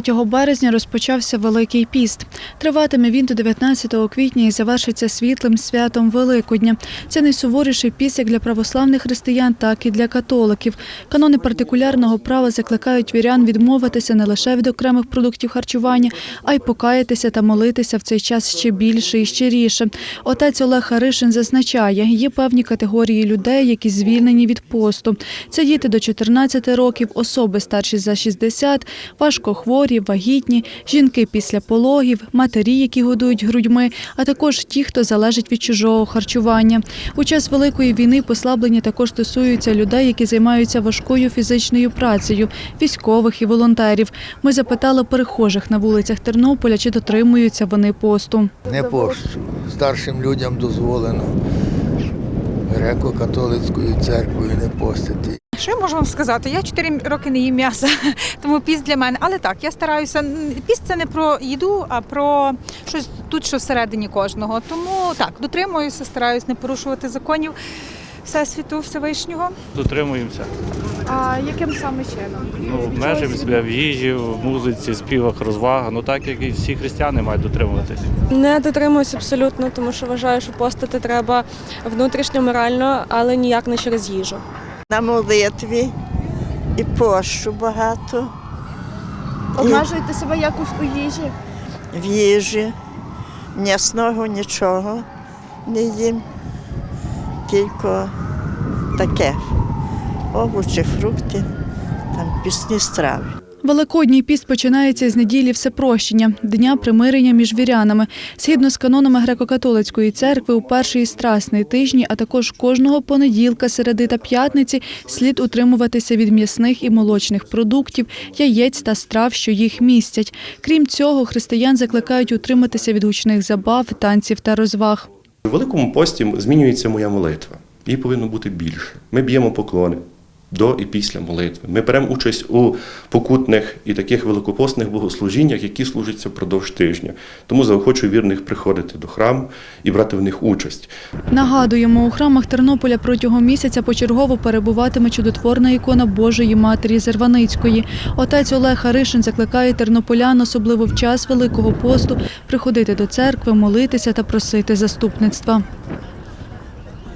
3 березня розпочався Великий піст. Триватиме він до 19 квітня і завершиться світлим святом Великодня. Це найсуворіший піст як для православних християн, так і для католиків. Канони партикулярного права закликають вірян відмовитися не лише від окремих продуктів харчування, а й покаятися та молитися в цей час ще більше і щиріше. Отець Олег Харишин зазначає, є певні категорії людей, які звільнені від посту. Це діти до 14 років, особи старші за 60, важкохворі, вагітні, жінки після пологів, матері, які годують грудьми, а також ті, хто залежить від чужого харчування. У час великої війни послаблення також стосуються людей, які займаються важкою фізичною працею, військових і волонтерів. Ми запитали перехожих на вулицях Тернополя, чи дотримуються вони посту. Не пощу. Старшим людям дозволено греко-католицькою церквою не постити. Що я можу вам сказати? Я 4 роки не їм м'яса, тому піст для мене. Але так, я стараюся. Піст це не про їду, а про щось тут, що всередині кожного. Тому так, дотримуюся, стараюся не порушувати законів Всесвіту Всевишнього. Дотримуємося. А яким саме чином? Ну, обмежуємо себе в їжі, в музиці, співах, розвага. Ну так як і всі християни мають дотримуватись. Не дотримуюсь абсолютно, тому що вважаю, що постати треба внутрішньо морально, але ніяк не через їжу. На молитві і пощу багато Обмежуєте себе якось у їжі? в їжі, м'ясного нічого не їм, тільки таке. Овочі, фрукти, там пісні страви. Великодній піст починається з неділі Всепрощення, дня примирення між вірянами. Згідно з канонами греко-католицької церкви, у перший страсний тижні, а також кожного понеділка, середи та п'ятниці, слід утримуватися від м'ясних і молочних продуктів, яєць та страв, що їх містять. Крім цього, християн закликають утриматися від гучних забав, танців та розваг. У Великому пості змінюється моя молитва. Її повинно бути більше. Ми б'ємо поклони до і після молитви. Ми беремо участь у покутних і таких великопостних богослужіннях, які служаться впродовж тижня. Тому заохочую вірних приходити до храму і брати в них участь. Нагадуємо, у храмах Тернополя протягом місяця почергово перебуватиме чудотворна ікона Божої Матері Зерваницької. Отець Олег Харишин закликає тернополян, особливо в час Великого посту, приходити до церкви, молитися та просити заступництва.